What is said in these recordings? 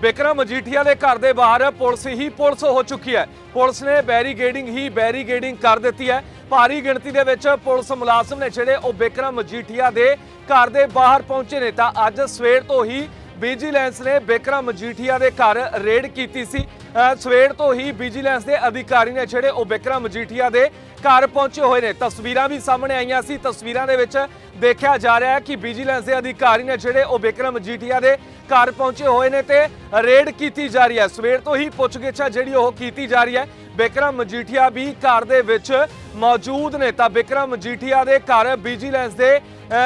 ਬਿਕਰਮ ਮਜੀਠੀਆ ਦੇ ਘਰ ਦੇ ਬਾਹਰ ਪੁਲਿਸ ਹੀ ਪੁਲਿਸ ਹੋ ਚੁੱਕੀ ਹੈ। ਪੁਲਿਸ ਨੇ ਬੈਰੀਗੇਡਿੰਗ ਹੀ ਬੈਰੀਗੇਡਿੰਗ ਕਰ ਦਿੱਤੀ ਹੈ। ਭਾਰੀ ਗਿਣਤੀ ਦੇ ਵਿੱਚ ਪੁਲਿਸ ਮੁਲਾਜ਼ਮ ਨੇ ਜਿਹੜੇ ਉਹ ਬਿਕਰਮ ਮਜੀਠੀਆ ਦੇ ਘਰ ਦੇ ਬਾਹਰ ਪਹੁੰਚੇ ਨੇ। ਤਾਂ ਅੱਜ ਸਵੇਰ ਤੋਂ ਹੀ ਵਿਜੀਲੈਂਸ ਨੇ ਬਿਕਰਮ ਮਜੀਠੀਆ ਦੇ ਘਰ ਰੇਡ ਕੀਤੀ ਸੀ। ਸਵੇਰ ਤੋਂ ਹੀ ਵਿਜੀਲੈਂਸ ਦੇ ਅਧਿਕਾਰੀ ਨੇ ਜਿਹੜੇ ਉਹ ਬਿਕਰਮ ਮਜੀਠੀਆ ਦੇ ਘਰ ਪਹੁੰਚੇ ਹੋਏ ਨੇ। ਤਸਵੀਰਾਂ ਵੀ ਸਾਹਮਣੇ ਆਈਆਂ ਸੀ। ਤਸਵੀਰਾਂ ਦੇ ਵਿੱਚ ਦੇਖਿਆ ਜਾ ਰਿਹਾ ਹੈ ਕਿ ਵਿਜੀਲੈਂਸ ਦੇ ਅਧਿਕਾਰੀ ਨੇ ਜਿਹੜੇ ਉਹ ਬਿਕਰਮ ਮਜੀਠੀਆ ਦੇ ਘਰ ਪਹੁੰਚੇ ਹੋਏ ਨੇ ਤੇ ਰੇਡ ਕੀਤੀ ਜਾ ਰਹੀ ਹੈ। ਸਵੇਰ ਤੋਂ ਹੀ ਪੁੱਛਗਿੱਛ ਹੈ ਜਿਹੜੀ ਉਹ ਕੀਤੀ ਜਾ ਰਹੀ ਹੈ। ਬਿਕਰਮ ਮਜੀਠੀਆ ਵੀ ਘਰ ਦੇ ਵਿੱਚ ਮੌਜੂਦ ਨੇ। ਤਾਂ ਬਿਕਰਮ ਮਜੀਠੀਆ ਦੇ ਘਰ ਵਿਜੀਲੈਂਸ ਦੇ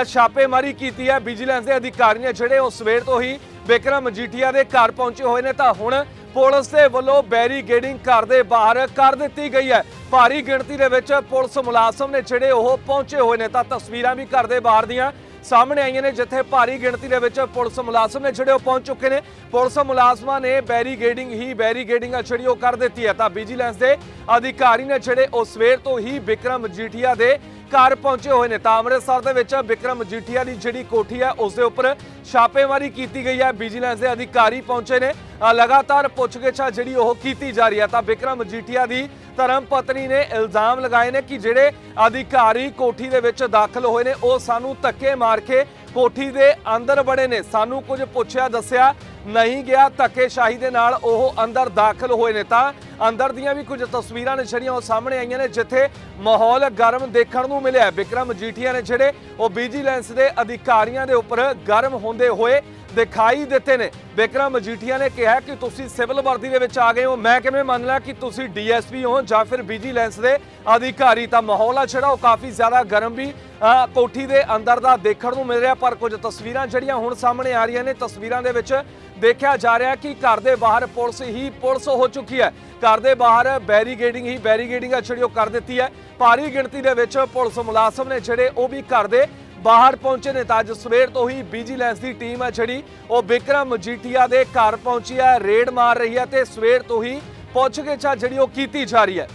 ਛਾਪੇਮਾਰੀ ਕੀਤੀ ਹੈ। ਵਿਜੀਲੈਂਸ ਦੇ ਅਧਿਕਾਰੀ ਨੇ ਜਿਹੜੇ ਉਹ ਸਵੇਰ ਤੋਂ ਹੀ ਬਿਕਰਮ ਮਜੀਠੀਆ ਦੇ ਘਰ ਪਹੁੰਚੇ ਹੋਏ ਨੇ। ਤਾਂ ਹੁਣ ਪੁਲਿਸ ਦੇ ਵੱਲੋਂ ਬੈਰੀਗੇਡਿੰਗ ਘਰ ਦੇ ਬਾਹਰ ਕਰ ਦਿੱਤੀ ਗਈ ਹੈ। ਭਾਰੀ ਗਿਣਤੀ ਦੇ ਵਿੱਚ ਪੁਲਿਸ ਮੁਲਾਜ਼ਮ ਨੇ ਜਿਹੜੇ ਉਹ ਪਹੁੰਚੇ ਹੋਏ ਨੇ, ਤਾਂ ਤਸਵੀਰਾਂ ਵੀ ਘਰ ਦੇ ਬਾਹਰ ਦੀਆਂ ਸਾਹਮਣੇ ਆਈਆਂ ਨੇ, ਜਿੱਥੇ ਭਾਰੀ ਗਿਣਤੀ ਦੇ ਵਿੱਚ ਪੁਲਿਸ ਮੁਲਾਜ਼ਮ ਨੇ ਜਿਹੜੇ ਉਹ ਪਹੁੰਚ ਚੁੱਕੇ ਨੇ। ਪੁਲਿਸ ਮੁਲਾਜ਼ਮਾਂ ਨੇ ਬੈਰੀਗੇਡਿੰਗ ਹੀ ਬੈਰੀਗੇਡਿੰਗ ਆ ਜਿਹੜੀ ਉਹ ਕਰ ਦਿੱਤੀ ਹੈ। ਤਾਂ ਵਿਜੀਲੈਂਸ ਦੇ ਅਧਿਕਾਰੀ ਨੇ ਜਿਹੜੇ ਉਹ ਸਵੇਰ ਤੋਂ ਹੀ ਵਿਕਰਮ ਜੀਠੀਆ ਦੇ ਘਰ ਪਹੁੰਚੇ ਹੋਏ ਨੇ ਤਾਂ ਅੰਮ੍ਰਿਤਸਰ ਦੇ ਵਿੱਚ ਵਿਕਰਮ ਮਜੀਠੀਆ ਦੀ ਜਿਹੜੀ ਕੋਠੀ ਹੈ, ਉਸ ਦੇ ਉੱਪਰ ਛਾਪੇਮਾਰੀ ਕੀਤੀ ਗਈ ਹੈ। ਵਿਜੀਲੈਂਸ ਦੇ ਅਧਿਕਾਰੀ ਪਹੁੰਚੇ ਨੇ। ਲਗਾਤਾਰ ਪੁੱਛਗਿੱਛ ਜਿਹੜੀ ਉਹ ਕੀਤੀ ਜਾ ਰਹੀ ਹੈ ਤਾਂ ਵਿਕਰਮ ਮਜੀਠੀਆ ਦੀ ਧਰਮ ਪਤਨੀ ਨੇ ਇਲਜ਼ਾਮ ਲਗਾਏ ਨੇ ਕਿ ਜਿਹੜੇ ਅਧਿਕਾਰੀ ਕੋਠੀ ਦੇ ਵਿੱਚ ਦਾਖਲ ਹੋਏ ਨੇ, ਉਹ ਸਾਨੂੰ ਧੱਕੇ ਮਾਰ ਕੇ ਕੋਠੀ ਦੇ ਅੰਦਰ ਬੜੇ ਨੇ ਸਾਨੂੰ ਕੁਝ ਪੁੱਛਿਆ, ਦੱਸਿਆ ਨਹੀਂ ਗਿਆ ਧੱਕੇਸ਼ਾਹੀ ਦੇ ਨਾਲ ਉਹ ਅੰਦਰ ਦਾਖਲ ਹੋਏ ਨੇ ਤਾਂ ਅੰਦਰ ਦੀਆਂ ਵੀ ਕੁਝ ਤਸਵੀਰਾਂ ਨੇ, ਜਿਹੜੀਆਂ ਉਹ ਸਾਹਮਣੇ ਆਈਆਂ ਨੇ, ਜਿੱਥੇ ਮਾਹੌਲ ਗਰਮ ਦੇਖਣ ਨੂੰ ਮਿਲਿਆ ਹੈ। ਵਿਕਰਮ ਜੀਠੀਆ ਨੇ ਜਿਹੜੇ ਉਹ ਵਿਜੀਲੈਂਸ ਦੇ ਅਧਿਕਾਰੀਆਂ ਦੇ ਉੱਪਰ ਗਰਮ ਹੁੰਦੇ ਹੋਏ ਦਿਖਾਈ ਦਿੱਤੇ ਨੇ। ਵਿਕਰਮ ਮਜੀਠੀਆ ਨੇ ਕਿਹਾ ਕਿ ਤੁਸੀਂ ਸਿਵਲ ਵਰਦੀ ਦੇ ਵਿੱਚ ਆ ਗਏ ਹੋ। ਮੈਂ ਕਿਵੇਂ ਮੰਨ ਲਿਆ ਕਿ ਤੁਸੀਂ ਡੀਐਸਪੀ ਹੋ ਜਾਂ ਫਿਰ ਵਿਜੀਲੈਂਸ ਦੇ ਅਧਿਕਾਰੀ? ਤਾਂ ਮਾਹੌਲ ਆ ਜਿਹੜਾ, ਉਹ ਕਾਫੀ ਜ਼ਿਆਦਾ ਗਰਮ ਵੀ ਕੋਠੀ ਦੇ ਅੰਦਰ ਦਾ ਦੇਖਣ ਨੂੰ ਮਿਲ ਰਿਹਾ, ਪਰ ਕੁਝ ਤਸਵੀਰਾਂ ਜਿਹੜੀਆਂ ਹੁਣ ਸਾਹਮਣੇ ਆ ਰਹੀਆਂ ਨੇ, ਤਸਵੀਰਾਂ ਦੇ ਵਿੱਚ ਦੇਖਿਆ ਜਾ ਰਿਹਾ ਕਿ ਘਰ ਦੇ ਬਾਹਰ ਪੁਲਿਸ ਹੀ ਪੁਲਿਸ ਹੋ ਚੁੱਕੀ ਹੈ। ਘਰ ਦੇ ਬਾਹਰ ਬੈਰੀਗੇਡਿੰਗ ਹੀ ਬੈਰੀਗੇਡਿੰਗ ਆ ਜਿਹੜੀ ਉਹ ਕਰ ਦਿੱਤੀ ਹੈ। ਭਾਰੀ ਗਿਣਤੀ ਦੇ ਵਿੱਚ ਪੁਲਿਸ ਮੁਲਾਜ਼ਮ ਨੇ ਜਿਹੜੇ, ਉਹ ਵੀ ਘਰ ਦੇ ਬਾਹਰ ਪਹੁੰਚੇ ਨੇ ਤਾਂ ਅੱਜ ਸਵੇਰ ਤੋਂ ਹੀ ਵਿਜੀਲੈਂਸ ਦੀ ਟੀਮ ਹੈ ਜਿਹੜੀ, ਉਹ ਬਿਕਰਮ ਮਜੀਠੀਆ ਦੇ ਘਰ ਪਹੁੰਚੀ ਹੈ ਰੇਡ ਮਾਰ ਰਹੀ ਹੈ ਤੇ ਸਵੇਰ ਤੋਂ ਹੀ ਪੁੱਛਗਿੱਛ ਆ ਜਿਹੜੀ ਉਹ ਕੀਤੀ ਜਾ ਰਹੀ ਹੈ।